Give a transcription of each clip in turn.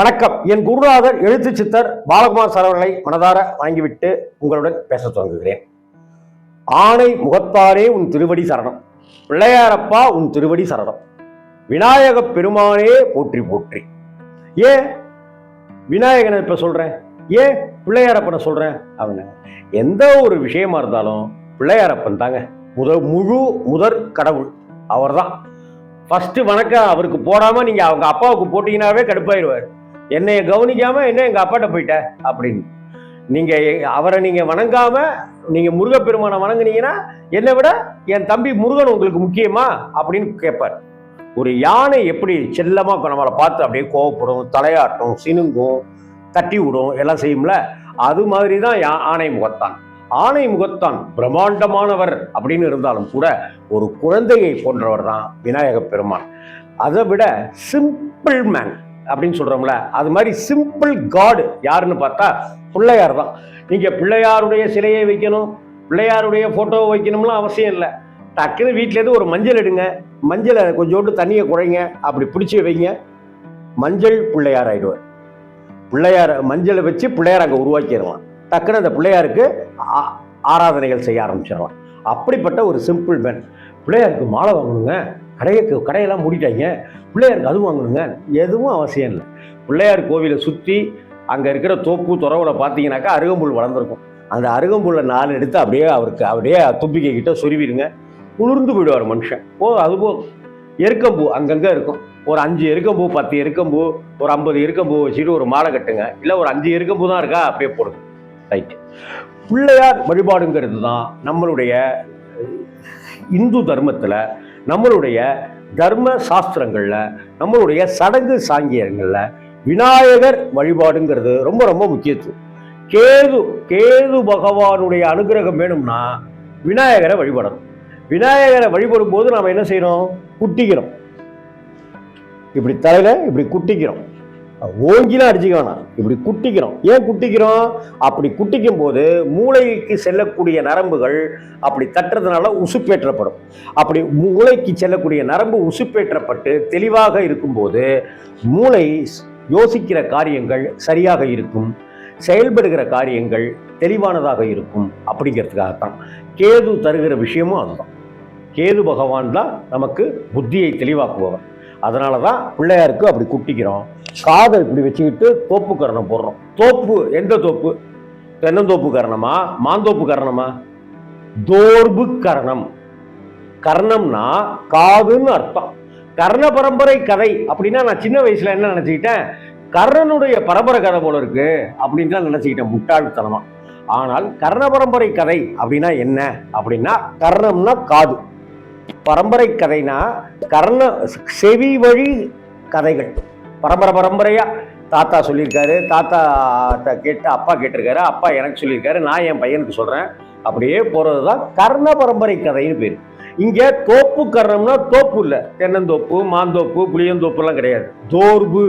வணக்கம். என் குருநாதர் எழுத்து சித்தர் பாலகுமார் சார் அவர்களை மனதார வாங்கிவிட்டு உங்களுடன் பேச தொடங்குகிறேன் ஆணை முகத்தாரே உன் திருவடி சரணம். பிள்ளையாரப்பா உன் திருவடி சரணம். விநாயகப் பெருமானே போற்றி போற்றி. ஏன் விநாயகனை இப்ப சொல்றேன் ஏன் பிள்ளையாரப்பனை சொல்றேன் அப்படின்னு எந்த ஒரு விஷயமா இருந்தாலும் பிள்ளையாரப்பன் தாங்க. முதல் முழு முதற் கடவுள். அவர்தான். ஃபஸ்ட்டு வணக்கம் அவருக்கு போடாமல் நீங்கள் அவங்க அப்பாவுக்கு போட்டிங்கனாவே கடுப்பாயிடுவார். என்னைய கவனிக்காம என்ன எங்க அப்பாட்ட போயிட்ட? அப்படின்னு. நீங்க அவரை நீங்க வணங்காம நீங்க முருகப்பெருமானை வணங்குனீங்கன்னா என்னை விட என் தம்பி முருகன் உங்களுக்கு முக்கியமா? அப்படின்னு கேட்பார். ஒரு யானை எப்படி செல்லமா நம்மளை பார்த்து அப்படியே கோவப்படும் தலையாட்டும் சினுங்கும் தட்டி விடும் எல்லாம் செய்யும்ல? அது மாதிரி தான் யா- ஆணை முகத்தான். ஆணை முகத்தான் பிரம்மாண்டமானவர் அப்படின்னு இருந்தாலும் கூட ஒரு குழந்தையை போன்றவர் தான் விநாயக பெருமான். அதை விட சிம்பிள் மேன் அப்படின்னு சொல்றோம்ல அது மாதிரி சிம்பிள் காடு யாருன்னு பார்த்தா பிள்ளையார் தான். நீங்க பிள்ளையாருடைய சிலையை வைக்கணும் பிள்ளையாருடைய போட்டோவை வைக்கணும்லாம் அவசியம் இல்லை. டக்குன்னு வீட்டிலேருந்து ஒரு மஞ்சள் எடுங்க மஞ்சளை கொஞ்சோண்டு தண்ணியை குழைங்க அப்படி பிடிச்சி வைங்க. மஞ்சள் பிள்ளையார் ஆகிடுவார் பிள்ளையார் மஞ்சளை வச்சு பிள்ளையார் அங்கே உருவாக்கிடலாம். டக்குன்னு அந்த பிள்ளையாருக்கு ஆ- ஆராதனைகள் செய்ய ஆரம்பிச்சிடலாம். அப்படிப்பட்ட ஒரு சிம்பிள் மேன் பிள்ளையாருக்கு மாலை வாங்கணுங்க. கடையை கடையெல்லாம் மூடிட்டாங்க. பிள்ளையாருக்கு அது வாங்கணுங்க. எதுவும் அவசியம் இல்லை. பிள்ளையார் கோவிலை சுற்றி அங்கே இருக்கிற தோப்பு துறவுல பார்த்தீங்கன்னாக்கா அருகம்புல் வளர்ந்துருக்கும். அந்த அருகம்புல்லை நாலு எடுத்து அப்படியே அவருக்கு அப்படியே தும்பிக்கை கிட்ட சொருவிடுங்க. குளிர்ந்து போயிடுவார் மனுஷன். ஓ அது போதும் எருக்கம்பூ அங்கங்கே இருக்கும். ஒரு அஞ்சு எருக்கம்பூ பத்து எருக்கம்பூ ஒரு ஐம்பது எருக்கம்பூ வச்சுட்டு ஒரு மாலை கட்டுங்க. இல்லை ஒரு அஞ்சு எருக்கம்பூ தான் இருக்கா அப்படியே போடுங்க. ரைட்டு. பிள்ளையார் வழிபாடுங்கிறது தான் நம்மளுடைய இந்து தர்மத்தில் நம்மளுடைய தர்ம சாஸ்திரங்களில் நம்மளுடைய சடங்கு சாங்கியங்களில் விநாயகர் வழிபாடுங்கிறது ரொம்ப ரொம்ப முக்கியத்துவம். கேது கேது பகவானுடைய அனுகிரகம் வேணும்னா விநாயகரை வழிபடணும். விநாயகரை வழிபடும் போது நாம் என்ன செய்யணும்? குட்டிக்கிறோம். இப்படி தலையில் இப்படி குட்டிக்கிறோம். ஓங்கிலாம் அடிச்சுக்க வேணாம். இப்படி குட்டிக்கிறோம். ஏன் குட்டிக்கிறோம்? அப்படி குட்டிக்கும் போது மூளைக்கு செல்லக்கூடிய நரம்புகள் அப்படி தட்டுறதுனால உசுப்பேற்றப்படும். அப்படி மூளைக்கு செல்லக்கூடிய நரம்பு உசுப்பேற்றப்பட்டு தெளிவாக இருக்கும்போது மூளை யோசிக்கிற காரியங்கள் சரியாக இருக்கும். செயல்படுகிற காரியங்கள் தெளிவானதாக இருக்கும். அப்படிங்கிறதுக்காகத்தான். கேது தருகிற விஷயமும் அதுதான். கேது பகவான் தான் நமக்கு புத்தியை தெளிவாக்குபவர். அதனால தான் பிள்ளையாருக்கு அப்படி குட்டிக்கிறோம் காதை இப்படி வச்சுக்கிட்டு தோப்பு கரணம் போடுறோம். தோப்பு எந்த தோப்பு? தென்னந்தோப்பு கரணமா? மாந்தோப்பு கரணமா? தோர்பு கரணம். கர்ணம்னா காதுன்னு அர்த்தம். கர்ண பரம்பரை கதை அப்படின்னா நான் சின்ன வயசுல என்ன நினச்சிக்கிட்டேன்? கர்ணனுடைய பரம்பரை கதை போல இருக்கு அப்படின்னு தான் நினைச்சுக்கிட்டேன் முட்டாள்தனமா. ஆனால் கர்ண பரம்பரை கதை அப்படின்னா என்ன? அப்படின்னா கர்ணம்னா காது. பரம்பரை கதைனா கர்ண செவி வழி கதைகள். பரம்பரை பரம்பரையாக தாத்தா சொல்லியிருக்காரு தாத்தா கேட்டு அப்பா கேட்டிருக்காரு அப்பா எனக்கு சொல்லியிருக்காரு நான் என் பையனுக்கு சொல்கிறேன் அப்படியே போகிறது தான் கர்ண பரம்பரை கதைன்னு பேர். இங்கே தோப்பு கர்ணம்னா தோப்பு இல்லை தென்னந்தோப்பு மாந்தோப்பு புளியந்தோப்புலாம் கிடையாது. தோர்பு.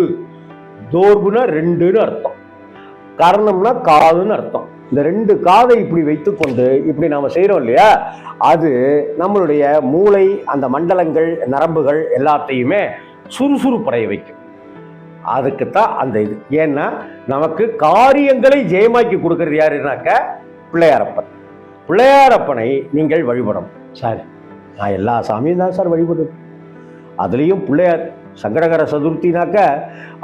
தோர்புனா ரெண்டுன்னு அர்த்தம். கர்ணம்னா காதுன்னு அர்த்தம். இந்த ரெண்டு காதை இப்படி வைத்துக்கொண்டு இப்படி நாம் செய்கிறோம் இல்லையா? அது நம்மளுடைய மூளை அந்த மண்டலங்கள் நரம்புகள் எல்லாத்தையுமே சுறுசுறுப்படைய வைக்கும். அதுக்குத்தான் அந்த இது. ஏன்னா நமக்கு காரியங்களை ஜெயமாக்கி கொடுக்கறது யாருனாக்க பிள்ளையாரப்பன். பிள்ளையாரப்பனை நீங்கள் வழிபடணும். சார் நான் எல்லா சாமியும் தான் சார் வழிபடுவேன். அதுலேயும் பிள்ளையார் சங்கடகர சதுர்த்தினாக்க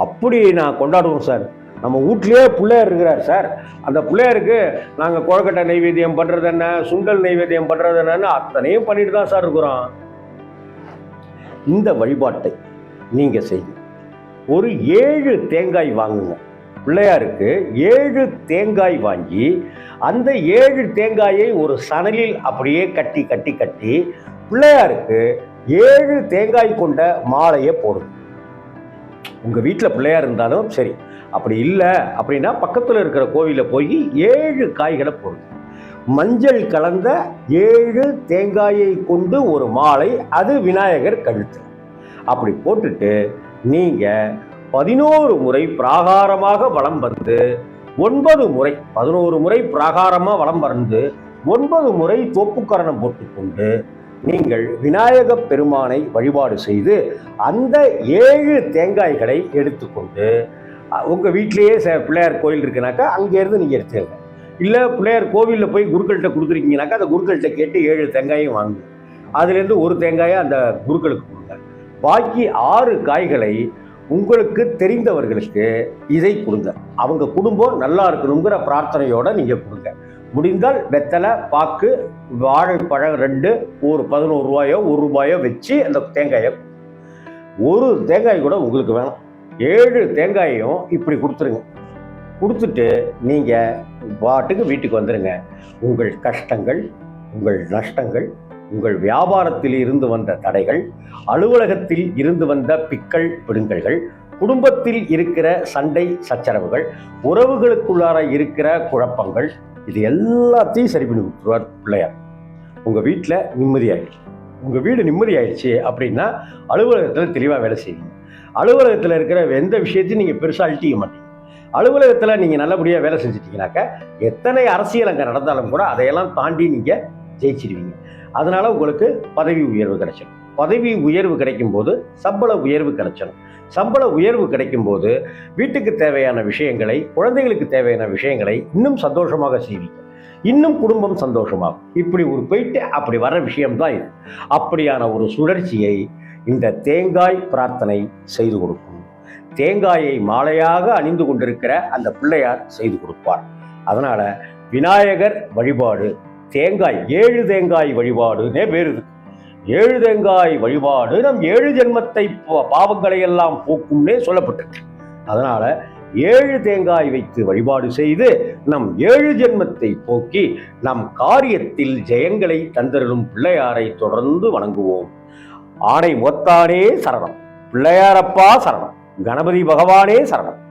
அப்படி நான் கொண்டாடுவோம் சார். நம்ம வீட்லேயே பிள்ளையார் இருக்கிறார் சார். அந்த பிள்ளையாருக்கு நாங்கள் கொழக்கட்டை நைவேத்தியம் பண்ணுறது என்ன சுண்டல் நைவேத்தியம் பண்ணுறது என்னன்னு அத்தனையும் பண்ணிட்டு தான் சார் இருக்கிறோம். இந்த வழிபாட்டை நீங்கள் செய்யுங்க ஒரு ஏழு தேங்காய் வாங்குங்க. பிள்ளையாருக்கு ஏழு தேங்காய் வாங்கி அந்த ஏழு தேங்காயை ஒரு சணலில் அப்படியே கட்டி கட்டி கட்டி பிள்ளையாருக்கு ஏழு தேங்காய் கொண்ட மாலையை போடுங்க. உங்கள் வீட்டில் பிள்ளையார் இருந்தாலும் சரி அப்படி இல்லை அப்படின்னா பக்கத்தில் இருக்கிற கோவிலில் போய் ஏழு காய்களை போடுது மஞ்சள் கலந்த ஏழு தேங்காயை கொண்டு ஒரு மாலை அது விநாயகர் கழுத்து. அப்படி போட்டுட்டு நீங்கள் பதினோரு முறை பிராகாரமாக வலம் வந்து ஒன்பது முறை பதினோரு முறை பிராகாரமாக வளம் வந்து ஒன்பது முறை தோப்புக்கரணம் போட்டுக்கொண்டு நீங்கள் விநாயக பெருமானை வழிபாடு செய்து அந்த ஏழு தேங்காய்களை எடுத்துக்கொண்டு உங்கள் வீட்டிலேயே ச- பிள்ளையார் கோயில் இருக்குனாக்கா அங்கேருந்து நீங்கள் எடுத்துக்கங்க. இல்லை பிள்ளையார் கோவிலில் போய் குருக்கள்கிட்ட கொடுத்துருக்கீங்கனாக்கா அந்த குருக்கள்கிட்ட கேட்டு ஏழு தேங்காயும் வாங்குங்க அதுலேருந்து ஒரு தேங்காயை அந்த குருக்களுக்கு கொடுங்க. பாக்கி ஆறு காய்களை உங்களுக்கு தெரிந்தவர்களுக்கு இதை கொடுங்க. அவங்க குடும்பம் நல்லா இருக்கணுங்கிற பிரார்த்தனையோடு நீங்கள் கொடுங்க. முடிந்தால் வெத்தலை பாக்கு வாழைப்பழம் ரெண்டு ஒரு பதினோரு ரூபாயோ ஒரு ரூபாயோ வச்சு அந்த தேங்காயை ஒரு தேங்காய் கூட உங்களுக்கு வேணும். ஏழு தேங்காயையும் இப்படி கொடுத்துருங்க. கொடுத்துட்டு நீங்கள் பாட்டுக்கு வீட்டுக்கு வந்துடுங்க உங்கள் கஷ்டங்கள் உங்கள் நஷ்டங்கள் உங்கள் வியாபாரத்தில் இருந்து வந்த தடைகள் அலுவலகத்தில் இருந்து வந்த பிக்கல் பிடுங்கல்கள் குடும்பத்தில் இருக்கிற சண்டை சச்சரவுகள் உறவுகளுக்குள்ளார இருக்கிற குழப்பங்கள் இது எல்லாத்தையும் சரி பண்ணி கொடுத்துருவார் பிள்ளையார். உங்கள் வீட்டில் நிம்மதியாகிடும் உங்கள் வீடு நிம்மதியாயிடுச்சு அப்படின்னா அலுவலகத்தில் தெளிவாக வேலை செய்வீங்க அலுவலகத்தில் இருக்கிற எந்த விஷயத்தையும் நீங்கள் பெருசாக அழட்டிக்க மாட்டீங்க. அலுவலகத்தில் நீங்கள் நல்லபடியாக வேலை செஞ்சிட்டீங்கனாக்கா எத்தனை அரசியல் அங்கே நடந்தாலும் கூட அதையெல்லாம் தாண்டி நீங்கள் ஜெயிச்சிடுவீங்க அதனால் உங்களுக்கு பதவி உயர்வு கிடைச்சிடும். பதவி உயர்வு கிடைக்கும் போது சம்பள உயர்வு கிடைச்சிடும். சம்பள உயர்வு கிடைக்கும் போது வீட்டுக்கு தேவையான விஷயங்களை குழந்தைகளுக்கு தேவையான விஷயங்களை இன்னும் சந்தோஷமாக செய்வீங்க. இன்னும் குடும்பம் சந்தோஷமாகும். இப்படி ஒரு போயிட்டு அப்படி வர விஷயம்தான் இது. அப்படியான ஒரு சுழற்சியை இந்த தேங்காய் பிரார்த்தனை செய்து கொடுக்கும். தேங்காயை மாலையாக அணிந்து கொண்டிருக்கிற அந்த பிள்ளையார் செய்து கொடுப்பார். அதனால விநாயகர் வழிபாடு தேங்காய் ஏழு தேங்காய் வழிபாடுனே பேர் இருக்கு. ஏழு தேங்காய் வழிபாடு நம் ஏழு ஜென்மத்தை பாவங்களை எல்லாம் போக்கும்னே சொல்லப்பட்டிருக்கு. அதனால ஏழு தேங்காய் வைத்து வழிபாடு செய்து நம் ஏழு ஜென்மத்தை போக்கி நம் காரியத்தில் ஜெயங்களை தந்தருளும் பிள்ளையாரை தொடர்ந்து வணங்குவோம். ஆணை மொத்தானே சரணம். பிள்ளையாரப்பா சரணம். கணபதி பகவானே சரணம்.